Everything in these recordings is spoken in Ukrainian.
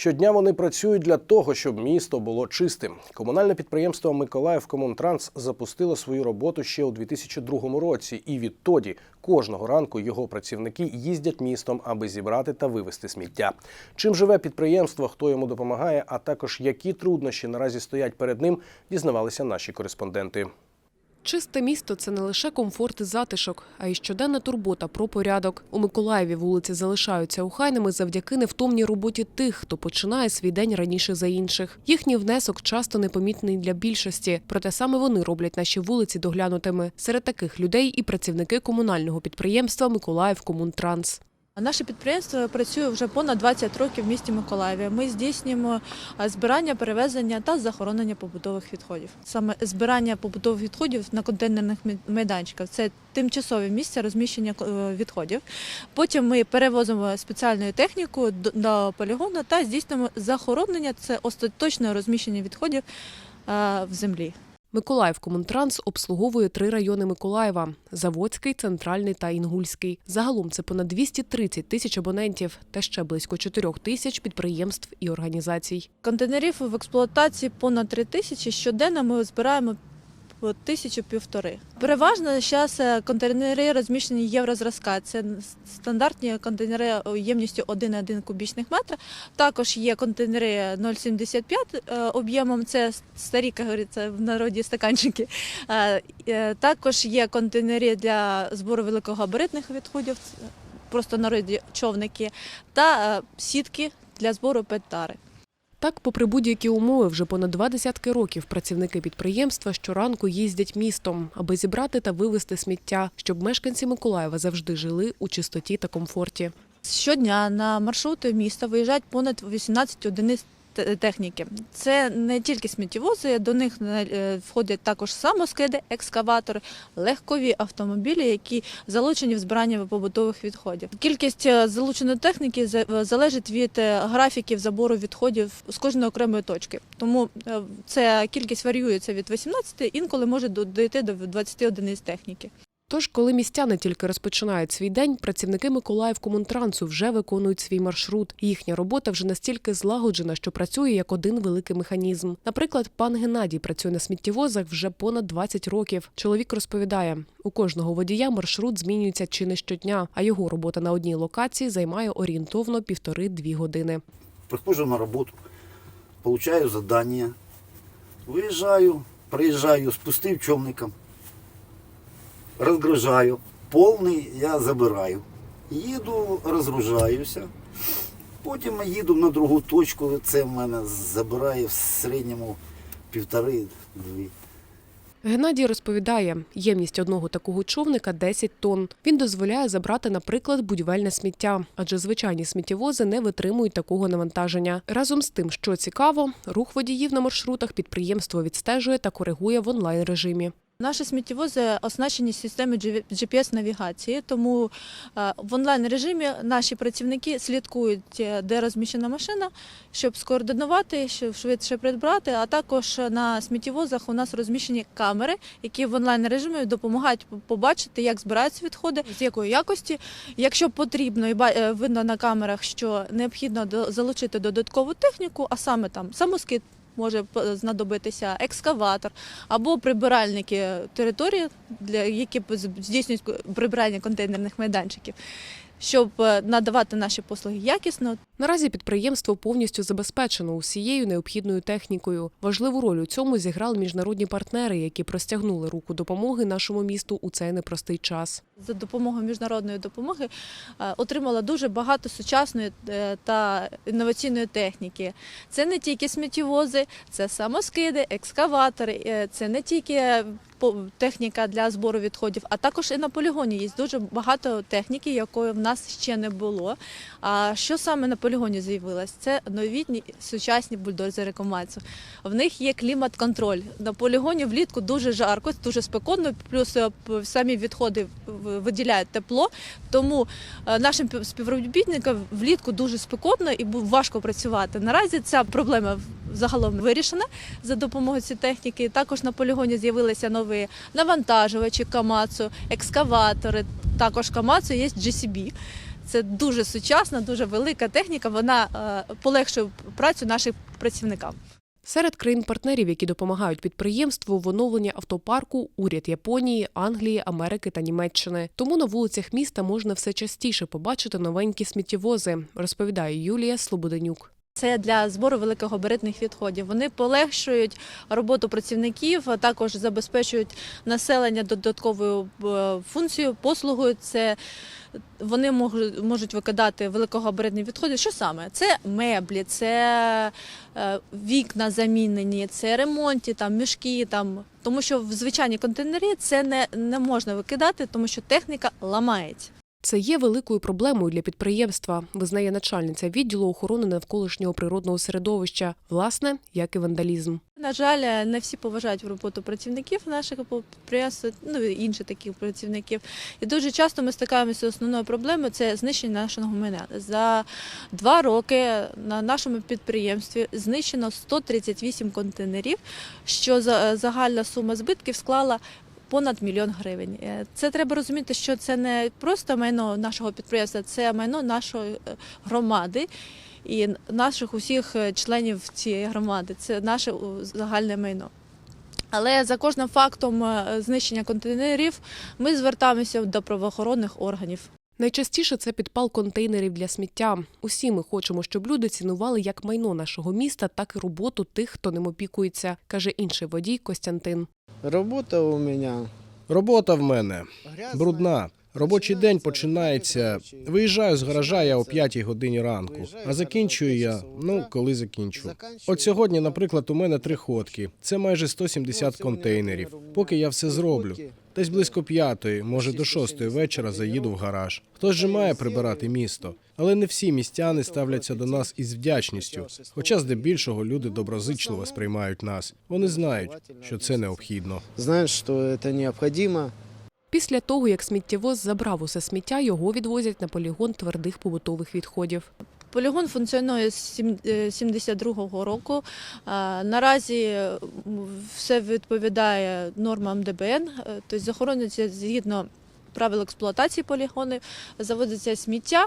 Щодня вони працюють для того, щоб місто було чистим. Комунальне підприємство Миколаїв Комунтранс запустило свою роботу ще у 2002 році, і відтоді кожного ранку його працівники їздять містом, аби зібрати та вивезти сміття. Чим живе підприємство, хто йому допомагає, а також які труднощі наразі стоять перед ним, дізнавалися наші кореспонденти. Чисте місто це не лише комфорт і затишок, а й щоденна турбота про порядок. У Миколаєві вулиці залишаються охайними завдяки невтомній роботі тих, хто починає свій день раніше за інших. Їхній внесок часто непомітний для більшості, проте саме вони роблять наші вулиці доглянутими. Серед таких людей і працівники комунального підприємства Миколаїв Комунтранс. Наше підприємство працює вже понад 20 років в місті Миколаєві. Ми здійснюємо е, збирання, перевезення та захоронення побутових відходів. Саме збирання побутових відходів на контейнерних майданчиках це тимчасові місця розміщення е, відходів. Потім ми перевозимо спеціальну техніку до- до полігону та здійснюємо захоронення це остаточне розміщення відходів е, в землі. Миколаїв Комунтранс обслуговує три райони Миколаєва: Заводський, Центральний та Інгульський. Загалом це понад 230 тисяч абонентів та ще близько 4 тисяч підприємств і організацій. Контейнерів в експлуатації понад три тисячі. Щоденно ми збираємо по тисячу півтори. Переважно зараз контейнери розміщені єврозразка. Це стандартні контейнери ємністю 1,1 кубічних метра. Також є контейнери 0,75 е, об'ємом. Це старі, говориться, в народі стаканчики. Е, е, Також є контейнери для збору великогабаритних відходів, просто народі човники, та е, сітки для збору петари. Так, попри будь-які умови, вже понад два десятки років працівники підприємства щоранку їздять містом, аби зібрати та вивезти сміття, щоб мешканці Миколаєва завжди жили у чистоті та комфорті. Щодня на маршрути міста виїжджають понад 18 одиниць техніки. Це не тільки сміттєвози, до них е, входять також самоскиди, екскаватори, легкові автомобілі, які залучені в збирання побутових відходів. Кількість е, залученої техніки е, залежить від графіків забору відходів з кожної окремої точки. Тому ця кількість варіюється від 18, інколи може дійти до 20 одиниць техніки. Тож, коли містяни тільки розпочинають свій день, працівники Миколаїв Комунтрансу вже виконують свій маршрут. Їхня робота вже настільки злагоджена, що працює як один великий механізм. Наприклад, пан Геннадій працює на сміттєвозах вже понад 20 років. Чоловік розповідає, у кожного водія маршрут змінюється чи не щодня, а його робота на одній локації займає орієнтовно півтори-дві години. Прихожу на работу, получаю задание, выезжаю, проезжаю с пустым човником, розгружаю, повний я забираю. Їду, розгружаюся, потім їду на другу точку, це в мене забирає в середньому півтори-дві. Геннадій розповідає, ємність одного такого човника 10 тонн. Він дозволяє забрати, наприклад, будівельне сміття, адже звичайні сміттєвози не витримують такого навантаження. Разом з тим, що цікаво, рух водіїв на маршрутах підприємство відстежує та коригує в онлайн режимі. Наші сміттєвози оснащені системою GPS-навігації, тому е, в онлайн режимі наші працівники слідкують, е, де розміщена машина, щоб скоординувати, щоб швидше придбати. А також на сміттєвозах у нас розміщені камери, які в онлайн режимі допомагають побачити, як збираються відходи, з якої якості. Якщо потрібно і е, видно на камерах, що необхідно залучити додаткову техніку, а саме там самоскид. Може знадобитися екскаватор або прибиральники території, для які здійснюють прибирання контейнерних майданчиків, щоб е, надавати наші послуги якісно, Наразі підприємство повністю забезпечено усією необхідною технікою. Важливу роль у цьому зіграли міжнародні партнери, які простягнули руку допомоги нашому місту у цей непростий час. за допомогою міжнародної допомоги е, отримала дуже багато сучасної е, та інноваційної техніки. Це не тільки сміттєвози, це самоскиди, екскаватори, е, це не тільки техніка для збору відходів, а також і на полігоні є дуже багато техніки, якої в нас ще не було. А що саме на полігоні з'явилось? Це новітні сучасні бульдозери Комацу. В них є клімат-контроль. На полігоні влітку дуже жарко, дуже спекотно, плюс е, самі відходи виділяють тепло. Тому е, нашим співробітникам влітку дуже спекотно і важко працювати. Наразі ця проблема загалом вирішена за допомогою цієї техніки. Також на полігоні з'явилися нові навантажувачі Камацу, екскаватори. Також Камацу є GCB. Це дуже сучасна, дуже велика техніка. Вона е, полегшує працю наших працівникам. Серед країн-партнерів, які допомагають підприємству в оновленні автопарку, уряд Японії, Англії, Америки та Німеччини. Тому на вулицях міста можна все частіше побачити новенькі сміттєвози, розповідає Юлія Слободенюк. Це для збору великогабаритних відходів. Вони полегшують роботу працівників, також забезпечують населення додатковою е, функцією, послугою. Це вони можуть, викидати великогабаритні відходи. Що саме? Це меблі, це е, вікна замінені, це ремонті, там мішки. Там тому, що в звичайні контейнери це не, не можна викидати, тому що техніка ламається. Це є великою проблемою для підприємства, визнає начальниця відділу охорони навколишнього природного середовища, власне, як і вандалізм. На жаль, не всі поважають роботу працівників наших підприємств, ну інших таких працівників. І дуже часто ми стикаємося з основною проблемою це знищення нашого майна. За два роки на нашому підприємстві знищено 138 контейнерів, що за- загальна сума збитків склала. Понад мільйон гривень. Е, Це треба розуміти, що це не просто майно нашого підприємства, це майно нашої е, громади і наших усіх е, членів цієї громади. Це наше загальне майно. Але за кожним фактом знищення контейнерів ми звертаємося до правоохоронних органів. Найчастіше це підпал контейнерів для сміття. Усі ми хочемо, щоб люди цінували як майно нашого міста, так і роботу тих, хто ним опікується, каже інший водій Костянтин. Робота у мене. Робота в мене брудна. Робочий день починається. Виїжджаю з гаража я о 5 годині ранку, а закінчую я ну коли закінчу. От сьогодні, наприклад, у мене три ходки. Це майже 170 контейнерів. Поки я все зроблю. Десь близько п'ятої, може до шостої вечора заїду в гараж. Хтось же має прибирати місто, але не всі містяни ставляться до нас із вдячністю. Хоча здебільшого люди доброзичливо сприймають нас. Вони знають, що це необхідно. Знаешь, что это необходимо. Після того, як сміттєвоз забрав усе сміття, його відвозять на полігон твердих побутових відходів. Полігон функціонує з сім- е, 72-го року. Наразі все відповідає нормам ДБН, е, тобто захоронюється згідно. Правил експлуатації полігону заводиться сміття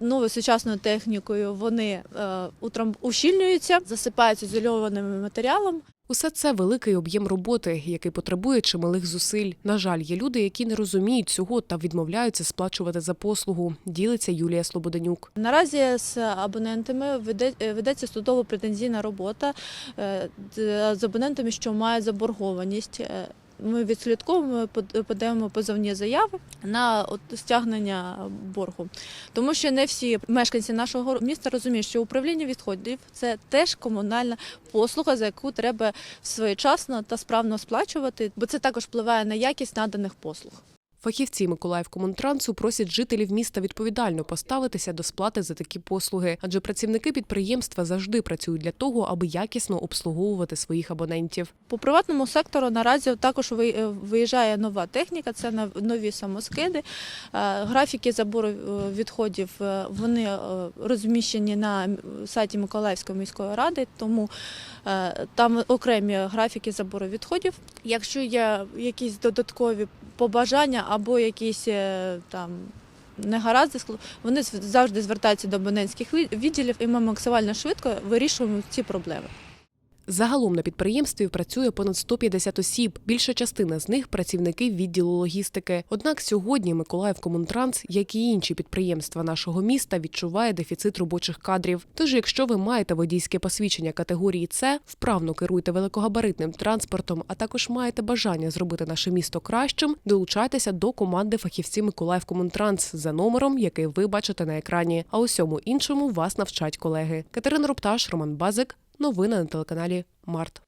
новою сучасною технікою. Вони е, ущільнюються, засипаються ізольованим матеріалом. Усе це великий об'єм роботи, який потребує чималих зусиль. На жаль, є люди, які не розуміють цього та відмовляються сплачувати за послугу. Ділиться Юлія Слободенюк. Наразі з абонентами е, ведеться судово-претензійна робота е, з абонентами, що мають заборгованість. Ми відслідковуємо, подаємо позовні заяви на стягнення боргу, тому що не всі мешканці нашого міста розуміють, що управління відходів це теж комунальна послуга, за яку треба своєчасно та справно сплачувати, бо це також впливає на якість наданих послуг. Фахівці Миколаївкомунтрансу просять жителів міста відповідально поставитися до сплати за такі послуги, адже працівники підприємства завжди працюють для того, аби якісно обслуговувати своїх абонентів. По приватному сектору наразі також е, виїжджає нова техніка, це нов- нові самоскиди. Е, Графіки забору е, відходів вони розміщені на сайті Миколаївської міської ради, тому там окремі графіки забору відходів. Якщо є якісь додаткові побажання або якісь е, там. Негаразди вони завжди звертаються до абонентських ві- відділів, і ми максимально швидко вирішуємо ці проблеми. Загалом на підприємстві працює понад 150 осіб. Більша частина з них працівники відділу логістики. Однак сьогодні Миколаївкомунтранс, як і інші підприємства нашого міста, відчуває дефіцит робочих кадрів. Тож, якщо ви маєте водійське посвідчення категорії С, вправно керуєте великогабаритним транспортом, а також маєте бажання зробити наше місто кращим, долучайтеся до команди фахівців Миколаївкомунтранс за номером, який ви бачите на екрані. А усьому іншому вас навчать колеги. Катерина Рупташ, Роман Базик. Новини на телеканалі Март.